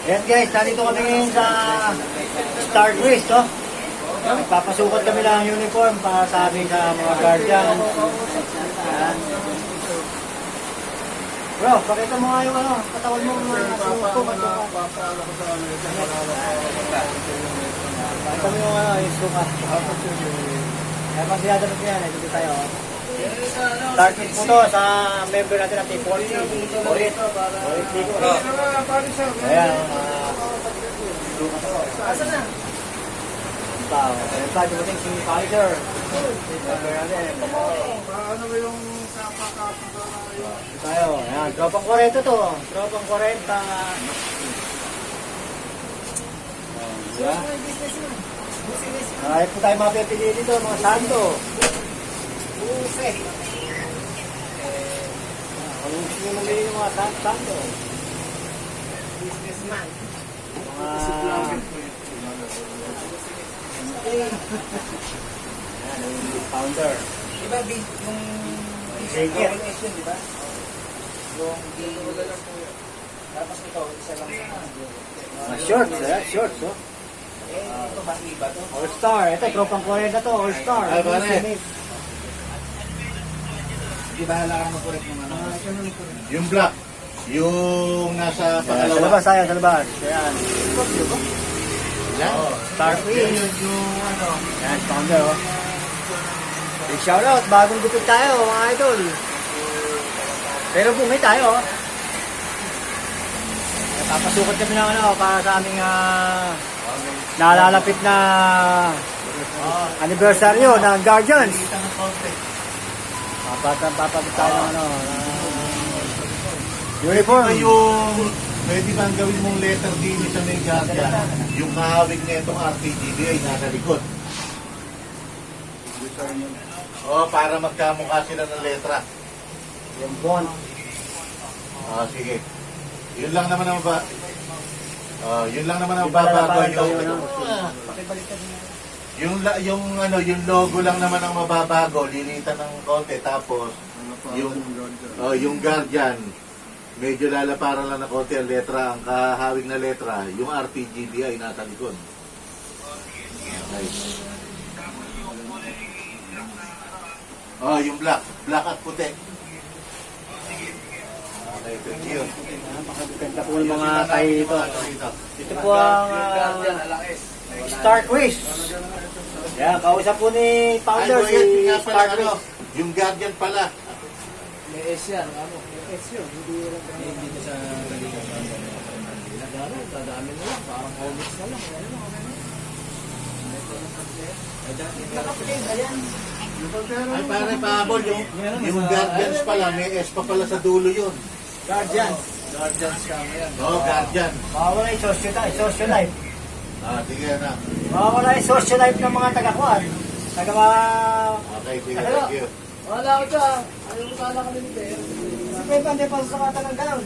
Ayan guys, nandito kami ngayon sa Star Quiz, no? Nagpapasukat kami ng uniform para sa amin sa mga guardian. Ayan. Bro, pakita mo nga yung ano, katawan mo mga suot ko. Pakita mo yung ano, yung sukat. Kaya masyado na yan, dito tayo. Quiz po to sa member natin ng Team 40. Orit. Orit Ligo. Ayan. ah, Asa na? Tao. Ayan pa, dumating si Pfizer. Member natin. Ano ba yung sa pakapito na yun? Tayo. Ayan, tropang 40 to. Tropang 40. Diba? Businessman. Businessman. Marami po tayo mapipili dito, mga sando. Buse. Kung gusto nyo mamili ng mga sando. Businessman. Mga... Ayan, yung founder. Di ba, yung Sige. yung yun, di ba? Yung. Tapos ito, isa lang sa shorts, eh, shorts, oh. Eh, ito ba, iba to? All-Star. Ito, tropang 40 to, All-Star. Ay, pare. Di ba, halaan mo correct yung ano? Yung black. Yung nasa sa pangalawa. labas, ayan, sa labas. Ayan. Yan. Star Yan Quiz. yung, yung ano. Ayan, founder, oh. Big shoutout, bagong gupit tayo, mga idol. Pero bumay tayo, oh. Papasukat kami ng ano, para sa aming ah, nalalapit na anibersaryo ng Guardians. Kita ng konti. Papatan, papabit tayo ng ano, na uniform. Ito yung pwede bang gawin mong letter D ni sa may guardian? Yung kahawig na itong RTGB ay nasa likod. Oo, para magkamukha sila ng letra. Yung font. Ah, sige. Yun lang naman ang ba... Ah, yun lang naman ang ba babago yung? Pakibaliktad mo. Yung la- yung ano yung logo lang naman ang mababago lilitan ng konti tapos yung oh, yung guardian medyo lalaparan lang ng konti ang letra ang kahawig na letra yung RTGB ay nasa likod okay. oh yung black black at puti okay thank you Napakaganda po ng mga tayo ito. Ito. Ito po ang ah, Star Quiz. Yan, kausap po ni Ay, founder si nga pala, ano, yung guardian pala. May S yan, ano? May S yun, hindi lang. Hindi na sa nalilang Nagano, dadami na lang, parang comics na lang. Ano, ano, ano. Nakaplay ba yan? Ay, pare, pahabol, yung, yung guardians pala, may S pa pala sa dulo yun. Guardian. Guardians kami yan. Oo, oh, guardian. Mawawala yung social life. Social life. Ah, sige na. Mawawala yung social life ng mga taga-kuan. Taga mga... Okay, sige, thank you. Wala ko dyan. Ayaw ko sana kami ni Pero. Hindi pa sa ng gano'n.